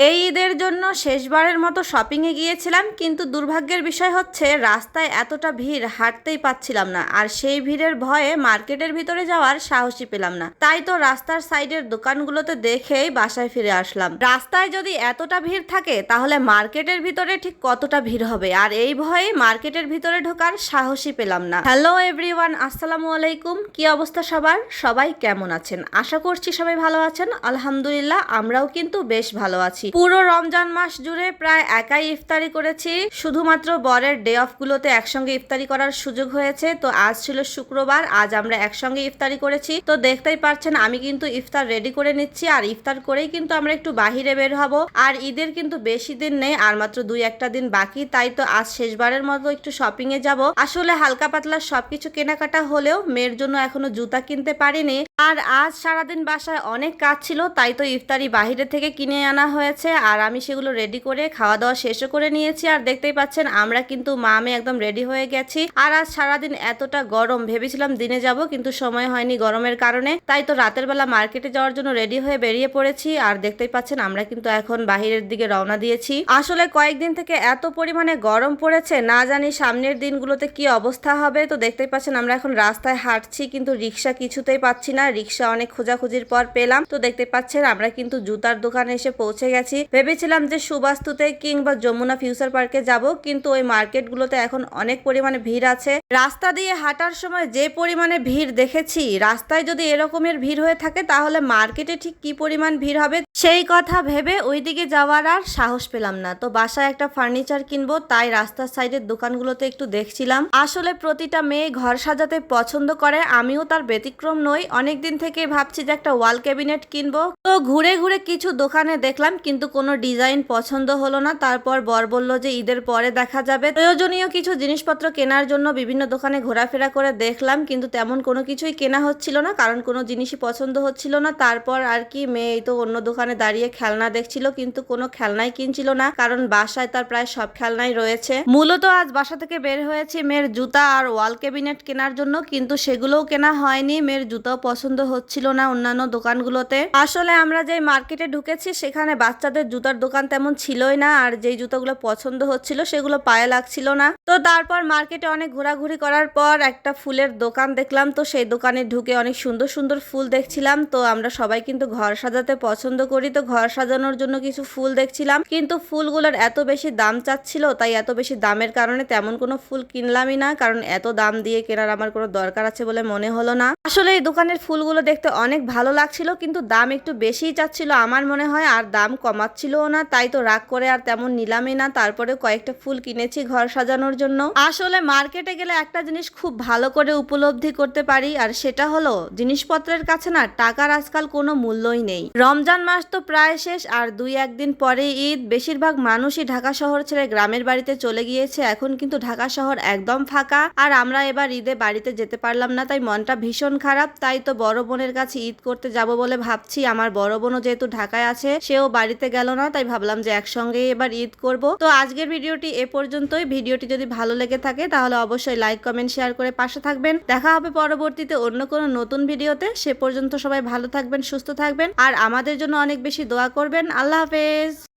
এই ঈদের জন্য শেষবারের মতো শপিংয়ে গিয়েছিলাম, কিন্তু দুর্ভাগ্যের বিষয় হচ্ছে রাস্তায় এতটা ভিড় হাঁটতেই পাচ্ছিলাম না, আর সেই ভিড়ের ভয়ে মার্কেটের ভিতরে যাওয়ার সাহসই পেলাম না। তাই তো রাস্তার সাইডের দোকানগুলোতে দেখেই বাসায় ফিরে আসলাম। রাস্তায় যদি এতটা ভিড় থাকে, তাহলে মার্কেটের ভিতরে ঠিক কতটা ভিড় হবে? আর এই ভয়ে মার্কেটের ভিতরে ঢোকার সাহসই পেলাম না। হ্যালো এভরিওয়ান আসসালামু আলাইকুম। কি অবস্থা সবার? সবাই কেমন আছেন? আশা করছি সবাই ভালো আছেন। আলহামদুলিল্লাহ, আমরাও কিন্তু বেশ ভালো আছি। পুরো রমজান মাস জুড়ে প্রায় একাই ইফতারি করেছি। শুধুমাত্র বরের ডে অফ গুলোতে একসঙ্গে ইফতারি করার সুযোগ হয়েছে। তো আজ ছিল শুক্রবার, আজ আমরা একসঙ্গে ইফতারি করেছি। তো দেখতেই পারছেন, আমি কিন্তু ইফতার রেডি করে নিচ্ছি। আর ইফতার করেই কিন্তু আমরা একটু বাহিরে বের হব। আর ঈদের কিন্তু বেশি দিন নেই, আর মাত্র দুই একটা দিন বাকি। তাই তো আজ শেষবারের মতো একটু শপিং এ যাব। আসলে হালকা পাতলা সবকিছু কেনাকাটা হলেও মেয়ের জন্য এখনও জুতা কিনতে পারিনি। আর আজ সারাদিন বাসায় অনেক কাজ ছিল, তাই তো ইফতারি বাহিরে থেকে কিনে আনা হয়েছে। আর আমি সেগুলো রেডি করে খাওয়া দাওয়া শেষও করে নিয়েছি। আর দেখতেই পাচ্ছেন, আমরা কিন্তু মা, আমি একদম রেডি হয়ে গেছি। আর আজ সারাদিন এতটা গরম, ভেবেছিলাম দিনে যাব, কিন্তু সময় হয়নি গরমের কারণে। তাই তো রাতের বেলা মার্কেটে যাওয়ার জন্য রেডি হয়ে বেরিয়ে পড়েছি। আর দেখতেই পাচ্ছেন, আমরা কিন্তু এখন বাহিরের দিকে রওনা দিয়েছি। আসলে কয়েকদিন থেকে এত পরিমাণে গরম পড়েছে, না জানি সামনের দিনগুলোতে কি অবস্থা হবে। তো দেখতেই পাচ্ছেন, আমরা এখন রাস্তায় হাঁটছি, কিন্তু রিক্সা কিছুতেই পাচ্ছি না। রিক্সা অনেক খোঁজাখুঁজির পর পেলাম। তো দেখতে পাচ্ছেন, আমরা কিন্তু জুতার দোকানে এসে পৌঁছে গেছি। ভেবেছিলাম যে সুবাস্তুতে কিংবা যমুনা ফিউচার পার্কে যাব, কিন্তু ওই মার্কেটগুলোতে এখন অনেক পরিমাণে ভিড় আছে। রাস্তা দিয়ে হাঁটার সময় যে পরিমাণে ভিড় দেখেছি, রাস্তায় যদি এরকমের ভিড় হয়ে থাকে, তাহলে মার্কেটে ঠিক কি পরিমাণ ভিড় হবে? সেই কথা ভেবে ওইদিকে যাওয়ার আর সাহস পেলাম না। তো বাসায় একটা ফার্নিচার কিনবো, তাই রাস্তার সাইডের দোকানগুলোতে একটু দেখছিলাম। আসলে প্রতিটা মেয়ে ঘর সাজাতে পছন্দ করে, আমিও তার ব্যতিক্রম নই। অনেকদিন থেকে ভাবছি যে একটা ওয়াল ক্যাবিনেট কিনবো। তো ঘুরে ঘুরে কিছু দোকানে দেখলাম, কিন্তু কোনো ডিজাইন পছন্দ হলো না, তারপর বর বলল যে ঈদের পরে দেখা যাবে। প্রয়োজনীয় কিছু জিনিসপত্র কেনার জন্য বিভিন্ন দোকানে ঘোরাফেরা করে দেখলাম, কিন্তু তেমন কোনো কিছুই কেনা হচ্ছিল না, কারণ কোনো জিনিসই পছন্দ হচ্ছিল না। তারপর আর কি, মেয়ে তো অন্য দোকানে দাঁড়িয়ে খেলনা দেখছিল, কিন্তু কোনো খেলনাই কিনছিল না, কারণ বাসায় তার প্রায় সব খেলনাই রয়েছে। মূলত আজ বাসা থেকে বের হয়েছে মেয়ের জুতা আর ওয়াল ক্যাবিনেট কেনার জন্য, কিন্তু সেগুলোও কেনা হয়নি, মেয়ের জুতাও পছন্দ হচ্ছিল না অন্যান্য দোকানগুলোতে। আসলে আমরা যে মার্কেটে ঢুকেছি, সেখানে বাচ্চাদের জুতার দোকান তেমন ছিলই না, আর যেই জুতোগুলো পছন্দ হচ্ছিল সেগুলো পায়ে লাগছিল না। তো তারপর মার্কেটে অনেক ঘোরাঘুরি করার পর একটা ফুলের দোকান দেখলাম, তো সেই দোকানে ঢুকে অনেক সুন্দর সুন্দর ফুল দেখছিলাম। তো আমরা সবাই কিন্তু ঘর সাজাতে পছন্দ করি, তো ঘর সাজানোর জন্য কিছু ফুল দেখছিলাম। কিন্তু ফুলগুলোর এত বেশি দাম চাচ্ছিল, তাই এত বেশি দামের কারণে তেমন কোনো ফুল কিনলামই না, কারণ এত দাম দিয়ে কেনার আমার কোনো দরকার আছে বলে মনে হলো না। আসলে এই দোকানের ফুলগুলো দেখতে অনেক ভালো লাগছিল, কিন্তু দাম একটু বেশিই চাচ্ছিল আমার মনে হয়, আর দাম কমাচ্ছিলও না। তাই তো রাগ করে আর তেমন নিলামই না। তারপরে কয়েকটা ফুল কিনেছি ঘর সাজানোর জন্য। আসলে মার্কেটে গেলে একটা জিনিস খুব ভালো করে উপলব্ধি করতে পারি, আর সেটা হলো জিনিসপত্রের কাছে না টাকার আজকাল কোনো মূল্যই নেই। রমজান মাস তো প্রায় শেষ, আর দুই একদিন পরে ঈদ। বেশিরভাগ মানুষই ঢাকা শহর ছেড়ে গ্রামের বাড়িতে চলে গিয়েছে। এখন কিন্তু ঢাকা শহর একদম ফাঁকা, আর আমরা এবার ঈদে বাড়িতে যেতে পারলাম না, তাই মনটা ভীষণ খারাপ। তাই তো বড় বোনের কাছে ঈদ করতে যাব বলে ভাবছি। আমার বড় বোনও যেহেতু ঢাকায় আছে, সেও বাড়িতে গেল না, তাই ভাবলাম যে একসঙ্গেই এবার ঈদ করব। তো আজকের ভিডিওটি এ পর্যন্তই। ভিডিওটি যদি ভালো লেগে থাকে, তাহলে অবশ্যই লাইক, কমেন্ট, শেয়ার করে পাশে থাকবেন। দেখা হবে পরবর্তীতে অন্য কোনো নতুন ভিডিওতে। সে পর্যন্ত সবাই ভালো থাকবেন, সুস্থ থাকবেন। আর আমাদের জন্য অনেক বেশি দোয়া করবেন। আল্লাহ হাফেজ।